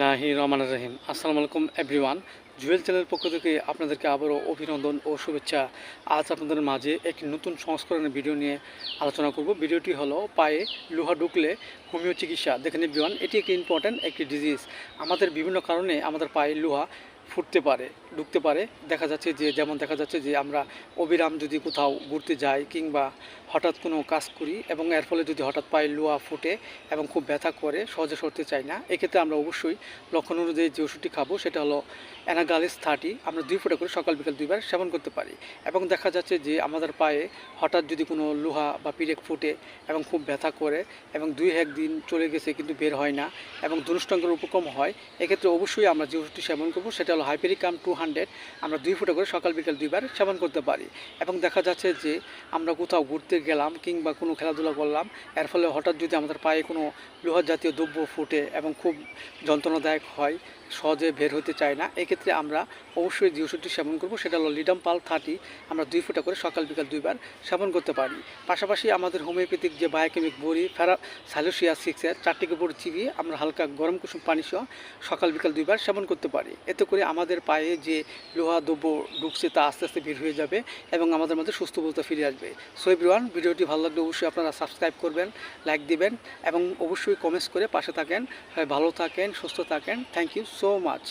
লাহি রহমান রহিম। আসসালামু আলাইকুম, এভরিওয়ান। জুয়েল চ্যানেলের পক্ষ থেকে আপনাদেরকে আবারও অভিনন্দন ও শুভেচ্ছা। আজ আপনাদের মাঝে একটি নতুন সংস্করণের ভিডিও নিয়ে আলোচনা করব। ভিডিওটি হলো, পায়ে লোহা ঢুকলে হোমিও চিকিৎসা। দেখেন, এভরিওয়ান, এটি একটি ইম্পর্ট্যান্ট একটি ডিজিজ আমাদের বিভিন্ন কারণে আমাদের পায়ে লোহা ফুটতে পারে, ঢুকতে পারে। দেখা যাচ্ছে যে, যেমন দেখা যাচ্ছে যে, আমরা অবিরাম যদি কোথাও ঘুরতে যাই কিংবা হঠাৎ কোনো কাজ করি এবং এর ফলে যদি হঠাৎ পায়ে লোহা ফুটে এবং খুব ব্যথা করে, সহজে সরতে চাই না। এক্ষেত্রে আমরা অবশ্যই লক্ষণ অনুযায়ী যে ওষুধটি খাব, সেটা হলো অ্যানাগালিস থার্টি। আমরা দুই ফোঁটা করে সকাল, বিকাল দুইবার সেবন করতে পারি। এবং দেখা যাচ্ছে যে, আমাদের পায়ে হঠাৎ যদি কোনো লোহা বা পিরেক ফুটে এবং খুব ব্যথা করে এবং দুই এক দিন চলে গেছে কিন্তু বের হয় না এবং দুষ্টাঙ্গের উপক্রম হয়, এক্ষেত্রে অবশ্যই আমরা যে ওষুধটি সেবন করব, সেটা হলো হাইপেরিকাম টু হান্ড্রেড আমরা দুই ফোঁটা করে সকাল, বিকাল দুইবার সেবন করতে পারি। এবং দেখা যাচ্ছে যে আমরা কোথাও ঘুরতে গেলাম কিংবা কোনো খেলাধুলা করলাম, এর ফলে হঠাৎ যদি আমাদের পায়ে কোনো লোহার জাতীয় দ্রব্য ফুটে এবং খুব যন্ত্রণাদায়ক হয়, সহজে বের হতে চায় না, এক্ষেত্রে আমরা অবশ্যই যে ওষুধটি সেবন করব সেটা হলো লিডাম পাল থার্টি আমরা দুই ফোঁটা করে সকাল, বিকাল দুইবার সেবন করতে পারি। পাশাপাশি আমাদের হোমিওপ্যাথিক যে বায়োকেমিক বড়ি, ফেরা স্যালোসিয়া সিক্সের চারটিকে বড়ি চিবিয়ে আমরা হালকা গরম কুসুম পানি সহ সকাল, বিকাল দুইবার সেবন করতে পারি। এতে করে আমাদের পায়ে যে লোহা দ্রব্য ঢুকছে তা আস্তে আস্তে বের হয়ে যাবে এবং আমাদের মধ্যে সুস্থ বলতে ফিরে আসবে। সো এভরিওয়ান ভিডিওটি ভালো লাগলে অবশ্যই আপনারা সাবস্ক্রাইব করবেন লাইক দিবেন এবং অবশ্যই কমেন্টস করে পাশে থাকেন। ভালো থাকেন, সুস্থ থাকেন। Thank you so much